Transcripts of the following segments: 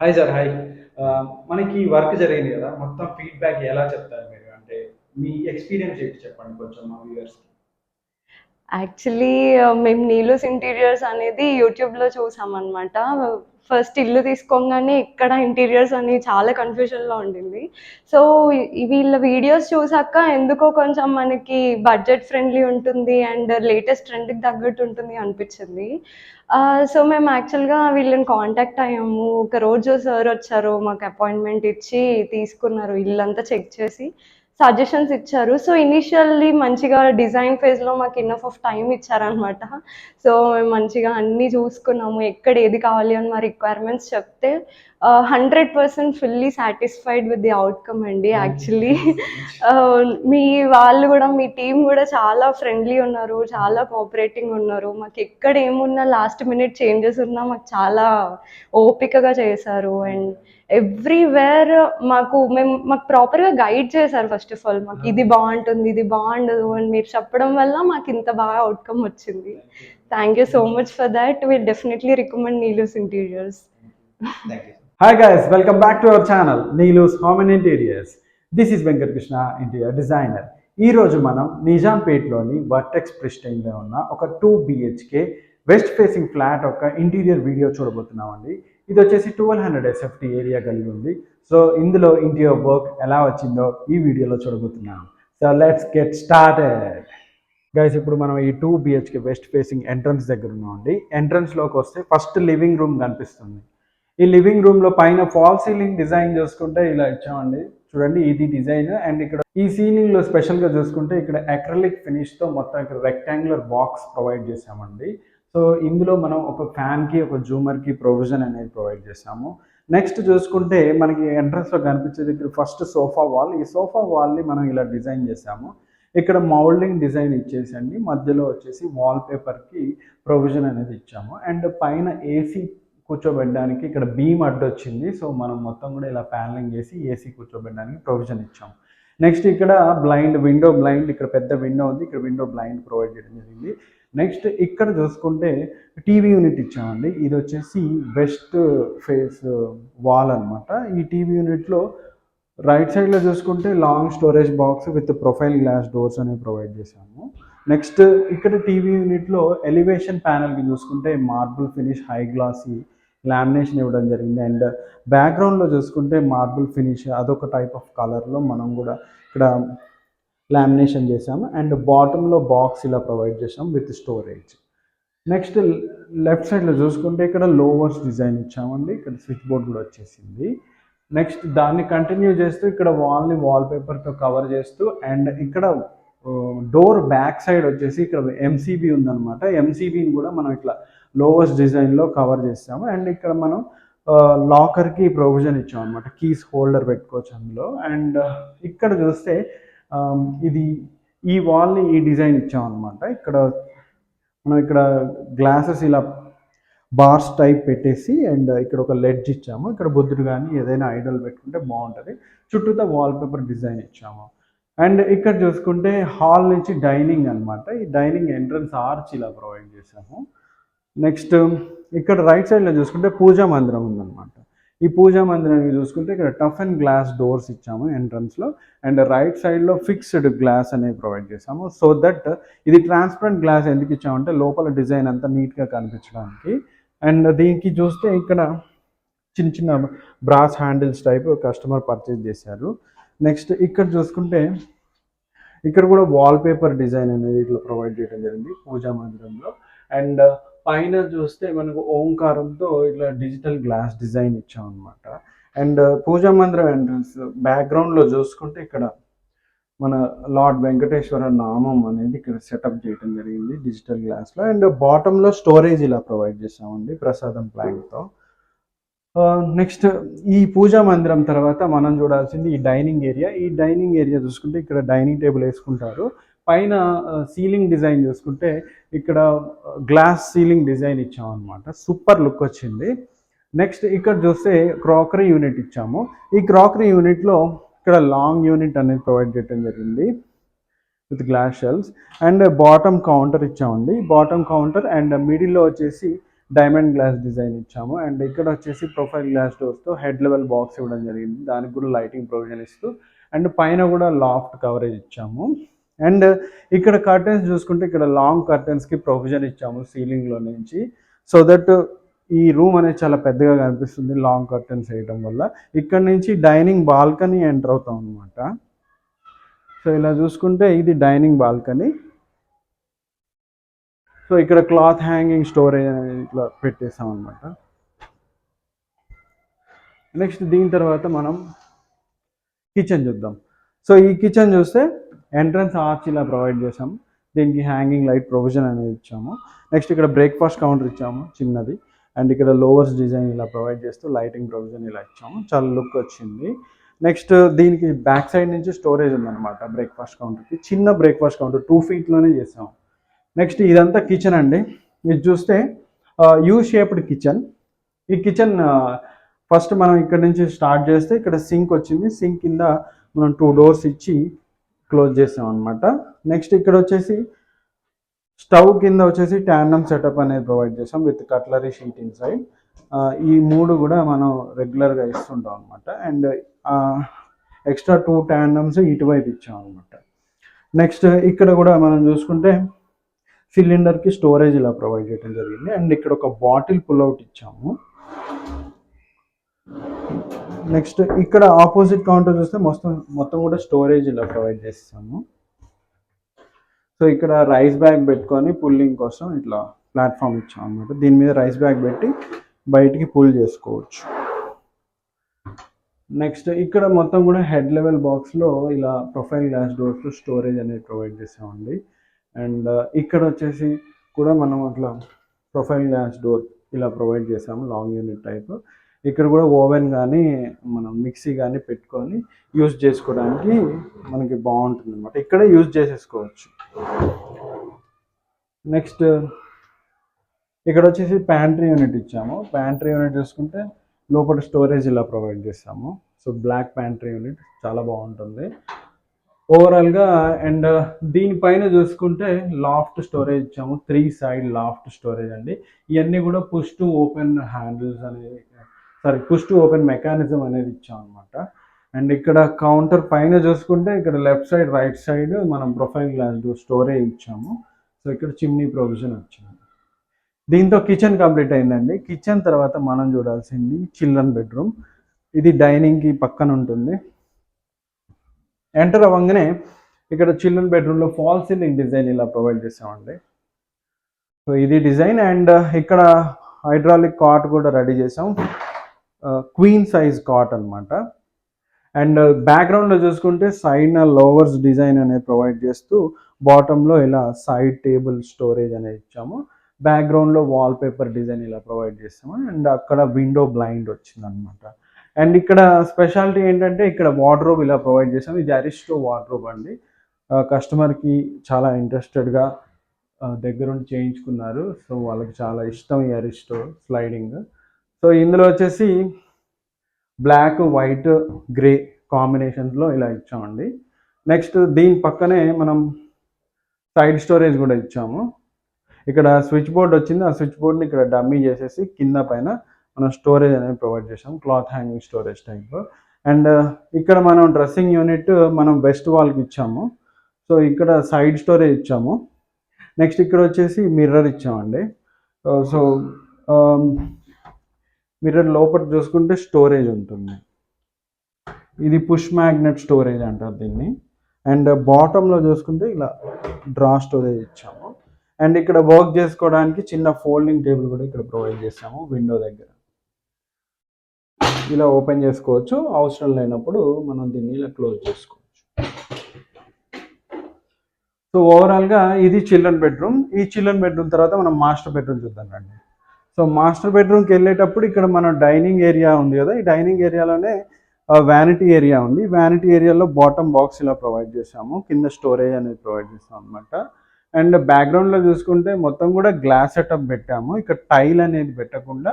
Hi sir hi మనకి work జరిగింది కదా మొత్తం ఫీడ్బ్యాక్ ఎలా చెప్తారు మీరు? అంటే మీ ఎక్స్పీరియన్స్ ఏంటి చెప్పండి కొంచెం మా వ్యూవర్స్కి యాక్చువల్లీ మేము నీలూస్ ఇంటీరియర్స్ అనేది యూట్యూబ్లో చూసామన్నమాట. ఫస్ట్ ఇల్లు తీసుకోగానే ఇక్కడ ఇంటీరియర్స్ అని చాలా కన్ఫ్యూజన్లో ఉండింది. సో వీళ్ళ వీడియోస్ చూసాక ఎందుకో కొంచెం మనకి బడ్జెట్ ఫ్రెండ్లీ ఉంటుంది అండ్ లేటెస్ట్ ట్రెండ్కి తగ్గట్టు ఉంటుంది అనిపించింది. సో మేము యాక్చువల్గా వీళ్ళని కాంటాక్ట్ అయ్యాము. ఒక రోజు సార్ వచ్చారు మాకు అపాయింట్మెంట్ ఇచ్చి తీసుకున్నారు. ఇల్లంతా చెక్ చేసి సజెషన్స్ ఇచ్చారు. సో ఇనిషియల్లీ మంచిగా డిజైన్ ఫేజ్లో మాకు ఇన్నఫ్ ఆఫ్ టైం ఇచ్చారనమాట సో మేము మంచిగా అన్నీ చూసుకున్నాము ఎక్కడ ఏది కావాలి అని మా రిక్వైర్మెంట్స్ చెప్తే hundred percent fully satisfied with the outcome అండి యాక్చువల్లీ మీ వాళ్ళు కూడా మీ టీం కూడా చాలా ఫ్రెండ్లీ ఉన్నారు చాలా కోఆపరేటింగ్ ఉన్నారు. మాకు ఎక్కడ ఏమున్నా లాస్ట్ మినిట్ చేంజెస్ ఉన్నా మాకు చాలా ఓపికగా చేశారు. అండ్ ఎవ్రీవేర్ మాకు మేము మాకు ప్రాపర్గా గైడ్ చేశారు ఫస్ట్ ఆఫ్ ఆల్ మాకు ఇది బాగుంటుంది ఇది బాగుండదు అని మీరు చెప్పడం వల్ల మాకు ఇంత బాగా అవుట్కమ్ వచ్చింది. Thank you so much for that will definitely recommend Neelu's Interiors hi guys welcome back to our channel Neelu's Home and Interiors this is Venkatakrishna interior designer ఈ రోజు మనం నిజాంపేట్లోని వర్టెక్స్ ప్రిస్టైన్లో ఉన్న ఒక two BHK west facing flat ఒక interior video చూడబోతున్నామండి. ఇది వచ్చేసి ట్వెల్వ్ హండ్రెడ్ ఎస్ఎఫ్టీ ఏరియా కలిగి ఉంది. సో ఇందులో ఇంటీరియర్ వర్క్ ఎలా వచ్చిందో ఈ వీడియోలో చూడబోతున్నాం. So let's get started guys ఇప్పుడు మనం ఈ two BHK west facing entrance దగ్గర ఉన్నామండి. ఎంట్రన్స్లోకి వస్తే ఫస్ట్ లివింగ్ రూమ్ కనిపిస్తుంది. ఈ లివింగ్ రూమ్లో పైన ఫాల్ సీలింగ్ డిజైన్ చూసుకుంటే ఇలా ఇచ్చామండి. చూడండి ఇది డిజైన్. అండ్ ఇక్కడ ఈ సీలింగ్లో స్పెషల్గా చూసుకుంటే ఇక్కడ అక్రలిక్ ఫినిష్తో మొత్తం ఇక్కడ రెక్టాంగులర్ బాక్స్ ప్రొవైడ్ చేసామండి సో ఇందులో మనం ఒక ఫ్యాన్కి ఒక జూమర్కి ప్రొవిజన్ అనేది ప్రొవైడ్ చేసాము నెక్స్ట్ చూసుకుంటే మనకి ఎంట్రన్స్లో కనిపించేది ఇక్కడ ఫస్ట్ సోఫా వాల్ ఈ సోఫా వాల్ని మనం ఇలా డిజైన్ చేసాము ఇక్కడ మౌల్డింగ్ డిజైన్ ఇచ్చేసండి. మధ్యలో వచ్చేసి వాల్ పేపర్కి ప్రొవిజన్ అనేది ఇచ్చాము. అండ్ పైన ఏసీ కూర్చోబెట్టడానికి ఇక్కడ బీమ్ అడ్డు వచ్చింది సో మనం మొత్తం కూడా ఇలా ప్యానలింగ్ చేసి ఏసీ కూర్చోబెట్టడానికి ప్రొవిజన్ ఇచ్చాం. నెక్స్ట్ ఇక్కడ బ్లైండ్ విండో బ్లైండ్ ఇక్కడ పెద్ద విండో ఉంది. ఇక్కడ విండో బ్లైండ్ ప్రొవైడ్ చేయడం జరిగింది. నెక్స్ట్ ఇక్కడ చూసుకుంటే టీవీ యూనిట్ ఇచ్చామండి. ఇది వచ్చేసి వెస్ట్ ఫేస్ వాల్ అనమాట ఈ టీవీ యూనిట్లో రైట్ సైడ్లో చూసుకుంటే long storage box with profile glass doors అనేవి ప్రొవైడ్ చేశాము. నెక్స్ట్ ఇక్కడ టీవీ యూనిట్లో ఎలివేషన్ ప్యానల్కి చూసుకుంటే marble finish high glossy lamination ఇవ్వడం జరిగింది. అండ్ బ్యాక్గ్రౌండ్లో చూసుకుంటే మార్బుల్ ఫినిష్ అదొక టైప్ ఆఫ్ కలర్లో మనం కూడా ఇక్కడ లామినేషన్ చేసాము అండ్ బాటంలో బాక్స్ ఇలా ప్రొవైడ్ చేసాం విత్ స్టోరేజ్. నెక్స్ట్ లెఫ్ట్ సైడ్లో చూసుకుంటే ఇక్కడ లోవర్స్ డిజైన్ ఇచ్చామండి. ఇక్కడ స్విచ్ బోర్డ్ కూడా వచ్చేసింది. నెక్స్ట్ దాన్ని కంటిన్యూ చేస్తూ ఇక్కడ వాల్ని వాల్ పేపర్తో కవర్ చేస్తూ అండ్ ఇక్కడ డోర్ బ్యాక్ సైడ్ వచ్చేసి ఇక్కడ ఎంసీబీ ఉందనమాట ఎంసీబీని కూడా మనం ఇట్లా లోవెస్ట్ డిజైన్లో కవర్ చేస్తాము. అండ్ ఇక్కడ మనం uh, లాకర్కి ప్రొవిజన్ ఇచ్చాం అనమాట కీస్ హోల్డర్ పెట్టుకోవచ్చు అందులో. అండ్ uh, ఇక్కడ చూస్తే um, ఇది ఈ వాల్ని ఈ డిజైన్ ఇచ్చాం అనమాట ఇక్కడ మనం ఇక్కడ గ్లాసెస్ ఇలా బార్స్ టైప్ పెట్టేసి అండ్ ఇక్కడ ఒక లెడ్జ్ ఇచ్చాము. ఇక్కడ బుద్ధుడు కానీ ఏదైనా ఐడల్ పెట్టుకుంటే బాగుంటుంది. చుట్టూతో వాల్ పేపర్ డిజైన్ ఇచ్చాము. అండ్ ఇక్కడ చూసుకుంటే హాల్ నుంచి డైనింగ్ అన్నమాట. ఈ డైనింగ్ ఎంట్రన్స్ ఆర్చ్ ఇలా ప్రొవైడ్ చేసాము నెక్స్ట్ ఇక్కడ రైట్ సైడ్లో చూసుకుంటే పూజా మందిరం ఉందన్నమాట. ఈ పూజా మందిరానికి చూసుకుంటే ఇక్కడ టఫ్ అండ్ గ్లాస్ డోర్స్ ఇచ్చాము ఎంట్రన్స్లో అండ్ రైట్ సైడ్లో ఫిక్స్డ్ గ్లాస్ అనేది ప్రొవైడ్ చేసాము సో దట్ ఇది ట్రాన్స్పరెంట్ గ్లాస్ ఎందుకు ఇచ్చామంటే లోపల డిజైన్ అంతా నీట్గా కనిపించడానికి. అండ్ దీనికి చూస్తే ఇక్కడ చిన్న చిన్న brass handles type customer purchase చేశారు. నెక్స్ట్ ఇక్కడ చూసుకుంటే ఇక్కడ కూడా వాల్ పేపర్ డిజైన్ అనేది ఇట్లా ప్రొవైడ్ చేయడం జరిగింది పూజా మందిరంలో. అండ్ పైన చూస్తే మనకు ఓంకారంతో ఇట్లా డిజిటల్ గ్లాస్ డిజైన్ ఇచ్చాం అనమాట అండ్ పూజా మందిరం ఎంట్రన్స్ బ్యాక్గ్రౌండ్లో చూసుకుంటే ఇక్కడ మన లార్డ్ వెంకటేశ్వర నామం అనేది ఇక్కడ సెటప్ చేయడం జరిగింది డిజిటల్ గ్లాస్లో అండ్ బాటంలో స్టోరేజ్ ఇలా ప్రొవైడ్ చేసామండి ప్రసాదం ప్లాంక్తో నెక్స్ట్ uh, ఈ పూజా మందిరం తర్వాత మనం చూడాల్సింది ఈ డైనింగ్ ఏరియా ఈ డైనింగ్ ఏరియా చూసుకుంటే ఇక్కడ డైనింగ్ టేబుల్ వేసుకుంటారు. పైన uh, సీలింగ్ డిజైన్ చూసుకుంటే ఇక్కడ గ్లాస్ సీలింగ్ డిజైన్ ఇచ్చామన్నమాట. సూపర్ లుక్ వచ్చింది. నెక్స్ట్ ఇక్కడ చూస్తే క్రాకరీ యూనిట్ ఇచ్చాము. ఈ క్రాకరీ యూనిట్లో ఇక్కడ లాంగ్ యూనిట్ అనేది ప్రొవైడ్ చేయడం జరిగింది with glass shelves and bottom counter ఇచ్చామండి. బాటమ్ కౌంటర్ అండ్ మిడిల్లో వచ్చేసి డైమండ్ గ్లాస్ డిజైన్ ఇచ్చాము. అండ్ ఇక్కడ వచ్చేసి ప్రొఫైల్ గ్లాస్ డోర్స్తో హెడ్ లెవెల్ బాక్స్ ఇవ్వడం జరిగింది. దానికి కూడా లైటింగ్ ప్రొవిజన్ ఇస్తూ. అండ్ పైన కూడా లాఫ్ట్ కవరేజ్ ఇచ్చాము. అండ్ ఇక్కడ కర్టెన్స్ చూసుకుంటే ఇక్కడ లాంగ్ కర్టెన్స్కి ప్రొవిజన్ ఇచ్చాము సీలింగ్లో నుంచి. సో దట్ ఈ రూమ్ అనేది చాలా పెద్దగా కనిపిస్తుంది లాంగ్ కర్టెన్స్ వేయడం వల్ల. ఇక్కడ నుంచి డైనింగ్ బాల్కనీ ఎంటర్ అవుతాం అనమాట సో ఇలా చూసుకుంటే ఇది డైనింగ్ బాల్కనీ. సో ఇక్కడ క్లాత్ హ్యాంగింగ్ స్టోరేజ్ అనేది ఇట్లా పెట్టేసాం అనమాట నెక్స్ట్ దీని తర్వాత మనం కిచెన్ చూద్దాం. సో ఈ కిచెన్ చూస్తే ఎంట్రన్స్ ఆర్చ్ ఇలా ప్రొవైడ్ చేసాము దీనికి హ్యాంగింగ్ లైట్ ప్రొవిజన్ అనేది ఇచ్చాము. నెక్స్ట్ ఇక్కడ బ్రేక్ఫాస్ట్ కౌంటర్ ఇచ్చాము చిన్నది. అండ్ ఇక్కడ లోవర్స్ డిజైన్ ఇలా ప్రొవైడ్ చేస్తూ లైటింగ్ ప్రొవిజన్ ఇలా ఇచ్చాము. చాలా లుక్ వచ్చింది. నెక్స్ట్ దీనికి బ్యాక్ సైడ్ నుంచి స్టోరేజ్ ఉందన్నమాట బ్రేక్ఫాస్ట్ కౌంటర్కి. చిన్న బ్రేక్ఫాస్ట్ కౌంటర్ టూ ఫీట్లోనే చేసాము. నెక్స్ట్ ఇదంతా కిచెన్ అండి. ఇది చూస్తే యూ షేప్డ్ కిచెన్. ఈ కిచెన్ ఫస్ట్ మనం ఇక్కడ నుంచి స్టార్ట్ చేస్తే ఇక్కడ సింక్ వచ్చింది. సింక్ కింద మనం టూ డోర్స్ ఇచ్చి క్లోజ్ చేసాం అనమాట నెక్స్ట్ ఇక్కడ వచ్చేసి స్టవ్ కింద వచ్చేసి ట్యాండమ్ సెటప్ అనేది ప్రొవైడ్ చేసాం with cutlery sheet inside ఈ మూడు కూడా మనం రెగ్యులర్గా ఇస్తుంటాం అనమాట అండ్ ఎక్స్ట్రా టూ ట్యాండమ్స్ ఇటువైపు ఇచ్చాం అనమాట నెక్స్ట్ ఇక్కడ కూడా మనం చూసుకుంటే సిలిండర్కి స్టోరేజ్ ఇలా ప్రొవైడ్ చేయడం జరిగింది. అండ్ ఇక్కడ ఒక బాటిల్ పుల్అవుట్ ఇచ్చాము. నెక్స్ట్ ఇక్కడ ఆపోజిట్ కౌంటర్ చూస్తే మొత్తం మొత్తం కూడా స్టోరేజ్ ఇలా ప్రొవైడ్ చేస్తాము. సో ఇక్కడ రైస్ బ్యాగ్ పెట్టుకొని పుల్లింగ్ కోసం ఇట్లా ప్లాట్ఫామ్ ఇచ్చాం అనమాట దీని మీద రైస్ బ్యాగ్ పెట్టి బయటికి పుల్ చేసుకోవచ్చు. నెక్స్ట్ ఇక్కడ మొత్తం కూడా హెడ్ లెవెల్ బాక్స్లో ఇలా ప్రొఫైల్ గ్లాస్ డోర్స్ స్టోరేజ్ అనేది ప్రొవైడ్ చేసామండి. అండ్ uh, ఇక్కడ వచ్చేసి కూడా మనం అట్లా ప్రొఫైల్ గ్లాస్ డోర్ ఇలా ప్రొవైడ్ చేసాము లాంగ్ యూనిట్ టైప్. ఇక్కడ కూడా ఓవెన్ కానీ మనం మిక్సీ కానీ పెట్టుకొని యూజ్ చేసుకోవడానికి మనకి బాగుంటుంది అనమాట ఇక్కడే యూజ్ చేసేసుకోవచ్చు. నెక్స్ట్ ఇక్కడ వచ్చేసి ప్యాంట్రీ యూనిట్ ఇచ్చాము. ప్యాంట్రీ యూనిట్ చూసుకుంటే లోపల స్టోరేజ్ ఇలా ప్రొవైడ్ చేస్తాము. సో బ్లాక్ ప్యాంట్రీ యూనిట్ చాలా బాగుంటుంది. ఓవరాల్గా అండ్ దీనిపైన చూసుకుంటే లాఫ్ట్ స్టోరేజ్ ఇచ్చాము. త్రీ సైడ్ లాఫ్ట్ స్టోరేజ్ అండి. ఇవన్నీ కూడా పుష్ టు ఓపెన్ హ్యాండిల్స్ అనేవి sorry push to open mechanism అనేది ఇచ్చాం అనమాట అండ్ ఇక్కడ కౌంటర్ పైన చూసుకుంటే ఇక్కడ లెఫ్ట్ సైడ్ రైట్ సైడ్ మనం ప్రొఫైల్ గ్లాస్ స్టోరేజ్ ఇచ్చాము. సో ఇక్కడ చిమ్నీ ప్రొవిజన్ వచ్చింది. దీంతో కిచెన్ కంప్లీట్ అయిందండి. కిచెన్ తర్వాత మనం చూడాల్సింది చిల్డ్రన్ బెడ్రూమ్ ఇది డైనింగ్కి పక్కన ఉంటుంది. ఎంటర్ అవ్వగానే ఇక్కడ చిల్డ్రన్ బెడ్రూమ్లో ఫాల్ సీలింగ్ డిజైన్ ఇలా ప్రొవైడ్ చేసామండి. సో ఇది డిజైన్ అండ్ ఇక్కడ హైడ్రాలిక్ కాట్ కూడా రెడీ చేసాం. క్వీన్ సైజ్ కాట్ అనమాట అండ్ బ్యాక్గ్రౌండ్లో చూసుకుంటే సైడ్ లోవర్స్ డిజైన్ అనేది ప్రొవైడ్ చేస్తూ బాటంలో ఇలా సైడ్ టేబుల్ స్టోరేజ్ అనేది ఇచ్చాము. బ్యాక్గ్రౌండ్లో వాల్ పేపర్ డిజైన్ ఇలా ప్రొవైడ్ చేస్తాము. అండ్ అక్కడ విండో బ్లైండ్ వచ్చింది అనమాట అండ్ ఇక్కడ స్పెషాలిటీ ఏంటంటే ఇక్కడ వార్డ్రోబ్ ఇలా ప్రొవైడ్ చేసాము ఇది అరిస్టో వార్డ్రోబ్ అండి. కస్టమర్కి చాలా ఇంట్రెస్టెడ్గా దగ్గరుండి చేయించుకున్నారు. సో వాళ్ళకి చాలా ఇష్టం ఈ అరిస్టో స్లైడింగ్ సో ఇందులో వచ్చేసి బ్లాక్ వైట్ గ్రే కాంబినేషన్స్లో ఇలా ఇచ్చామండి. నెక్స్ట్ దీని పక్కనే మనం సైడ్ స్టోరేజ్ కూడా ఇచ్చాము. ఇక్కడ స్విచ్ బోర్డ్ వచ్చింది. ఆ స్విచ్ బోర్డ్ని ఇక్కడ డమ్మీ చేసేసి కింద పైన మనం స్టోరేజ్ అనేది ప్రొవైడ్ చేసాం cloth hanging storage type. And uh, ఇక్కడ మనం డ్రెస్సింగ్ యూనిట్ మనం వెస్ట్ వాల్కి ఇచ్చాము. సో ఇక్కడ సైడ్ స్టోరేజ్ ఇచ్చాము. నెక్స్ట్ ఇక్కడ వచ్చేసి మిర్రర్ ఇచ్చామండి. Uh, సో um, మిర్రర్ లోపల చూసుకుంటే స్టోరేజ్ ఉంటుంది. ఇది పుష్ మ్యాగ్నెట్ స్టోరేజ్ అంటారు దీన్ని. అండ్ బాటంలో చూసుకుంటే ఇలా డ్రా స్టోరేజ్ ఇచ్చాము. అండ్ ఇక్కడ వర్క్ చేసుకోవడానికి చిన్న ఫోల్డింగ్ టేబుల్ కూడా ఇక్కడ ప్రొవైడ్ చేసాము విండో దగ్గర. ఇలా ఓపెన్ చేసుకోవచ్చు. అవసరం లేనప్పుడు మనం దీన్ని ఇలా క్లోజ్ చేసుకోవచ్చు. సో ఓవరాల్గా ఇది చిల్డ్రన్ బెడ్రూమ్ ఈ చిల్డ్రన్ బెడ్రూమ్ తర్వాత మనం మాస్టర్ బెడ్రూమ్ చూద్దాం రండి. సో మాస్టర్ బెడ్రూమ్కి వెళ్ళేటప్పుడు ఇక్కడ మన డైనింగ్ ఏరియా ఉంది కదా ఈ డైనింగ్ ఏరియాలోనే వ్యానిటీ ఏరియా ఉంది. వ్యానిటీ ఏరియాలో బాటమ్ బాక్స్ ఇలా ప్రొవైడ్ చేసాము కింద స్టోరేజ్ అనేది ప్రొవైడ్ చేసాం అనమాట అండ్ బ్యాక్గ్రౌండ్లో చూసుకుంటే మొత్తం కూడా గ్లాస్ సెటప్ పెట్టాము. ఇక్కడ టైల్ అనేది పెట్టకుండా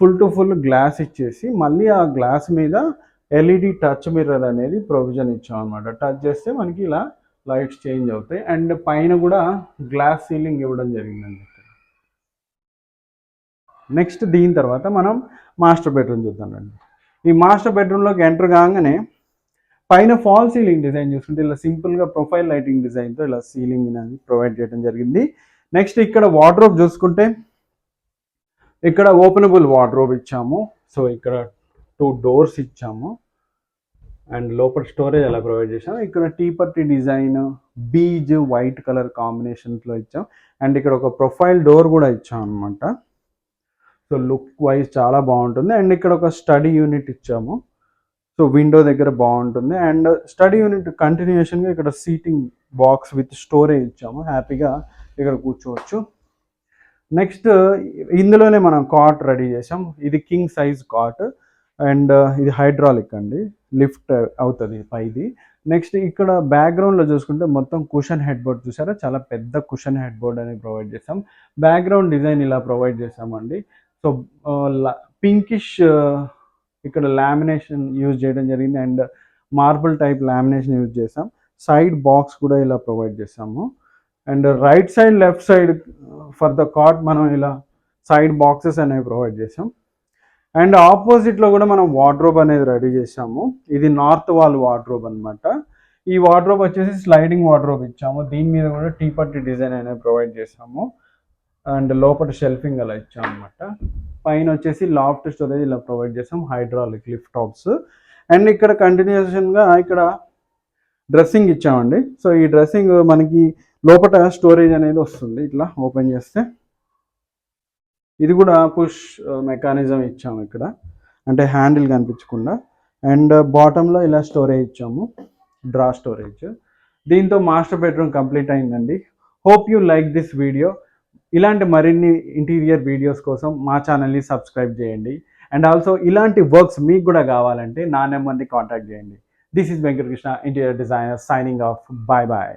ఫుల్ టు ఫుల్ గ్లాస్ ఇచ్చేసి మళ్ళీ ఆ గ్లాస్ మీద ఎల్ఈడి టచ్ మిర్రర్ అనేది ప్రొవిజన్ ఇచ్చాం అనమాట టచ్ చేస్తే మనకి ఇలా లైట్స్ చేంజ్ అవుతాయి. అండ్ పైన కూడా గ్లాస్ సీలింగ్ ఇవ్వడం జరిగిందండి. నెక్స్ట్ దీని తర్వాత మనం మాస్టర్ బెడ్రూమ్ చూద్దామండి ఈ మాస్టర్ బెడ్రూమ్లోకి ఎంటర్ కాగానే పైన ఫాల్ సీలింగ్ డిజైన్ చూసుకుంటే ఇలా సింపుల్గా ప్రొఫైల్ లైటింగ్ డిజైన్తో ఇలా సీలింగ్ అనేది ప్రొవైడ్ చేయడం జరిగింది. నెక్స్ట్ ఇక్కడ వార్డ్రోబ్ చూసుకుంటే ఇక్కడ ఓపెనబుల్ వార్డ్రోబ్ ఇచ్చాము. సో ఇక్కడ టూ డోర్స్ ఇచ్చాము. అండ్ లోపల స్టోరేజ్ అలా ప్రొవైడ్ చేసాము ఇక్కడ T design beige white colour కాంబినేషన్స్లో ఇచ్చాం. అండ్ ఇక్కడ ఒక ప్రొఫైల్ డోర్ కూడా ఇచ్చాం అనమాట సో లుక్ వైజ్ చాలా బాగుంటుంది. అండ్ ఇక్కడ ఒక స్టడీ యూనిట్ ఇచ్చాము. సో విండో దగ్గర బాగుంటుంది. అండ్ స్టడీ యూనిట్ కంటిన్యూషన్గా ఇక్కడ సీటింగ్ బాక్స్ విత్ స్టోరేజ్ ఇచ్చాము. హ్యాపీగా ఇక్కడ కూర్చోవచ్చు. నెక్స్ట్ ఇందులోనే మనం కాట్ రెడీ చేసాం ఇది కింగ్ సైజ్ కాట్. అండ్ ఇది హైడ్రాలిక్ అండి. లిఫ్ట్ అవుతుంది పైది. నెక్స్ట్ ఇక్కడ బ్యాక్గ్రౌండ్లో చూసుకుంటే మొత్తం కుషన్ హెడ్ బోర్డ్ చూసారా? చాలా పెద్ద కుషన్ హెడ్ బోర్డ్ అనేది ప్రొవైడ్ చేసాం బ్యాక్గ్రౌండ్ డిజైన్ ఇలా ప్రొవైడ్ చేసామండి సో పింకిష్ ఇక్కడ లామినేషన్ యూజ్ చేయడం జరిగింది. And marble type lamination use చేసాం సైడ్ బాక్స్ కూడా ఇలా ప్రొవైడ్ చేసాము and right side left side for the cot మనం ఇలా సైడ్ బాక్సెస్ అనేవి ప్రొవైడ్ చేసాం అండ్ ఆపోజిట్లో కూడా మనం వార్డ్రోబ్ అనేది రెడీ చేసాము ఇది నార్త్ వాల్ వార్డ్రోబ్ అనమాట ఈ వార్డ్రోబ్ వచ్చేసి స్లైడింగ్ వార్డ్రోబ్ ఇచ్చాము. దీని మీద కూడా టీ పట్టి డిజైన్ అనేది ప్రొవైడ్ చేసాము అండ్ లోపల షెల్ఫింగ్ అలా ఇచ్చాము అనమాట పైన వచ్చేసి లాఫ్ట్ స్టోరేజ్ ఇలా ప్రొవైడ్ చేసాం హైడ్రాలిక్ లిఫ్ట్ టాప్స్ అండ్ ఇక్కడ కంటిన్యూషన్గా ఇక్కడ డ్రెస్సింగ్ ఇచ్చామండి. సో ఈ డ్రెస్సింగ్ మనకి లోపల స్టోరేజ్ అనేది వస్తుంది. ఇట్లా ఓపెన్ చేస్తే. ఇది కూడా పుష్ మెకానిజం uh, ఇచ్చాము ఇక్కడ. అంటే హ్యాండిల్ కనిపించకుండా. అండ్ బాటంలో ఇలా స్టోరేజ్ ఇచ్చాము. డ్రా స్టోరేజ్ దీంతో మాస్టర్ బెడ్రూమ్ కంప్లీట్ అయిందండి. Hope you like this video ఇలాంటి మరిన్ని ఇంటీరియర్ వీడియోస్ కోసం మా ఛానల్ని సబ్స్క్రైబ్ చేయండి. అండ్ ఆల్సో ఇలాంటి వర్క్స్ మీకు కూడా కావాలంటే నా నెంబర్ని కాంటాక్ట్ చేయండి. This is Venkatakrishna interior designer signing off bye bye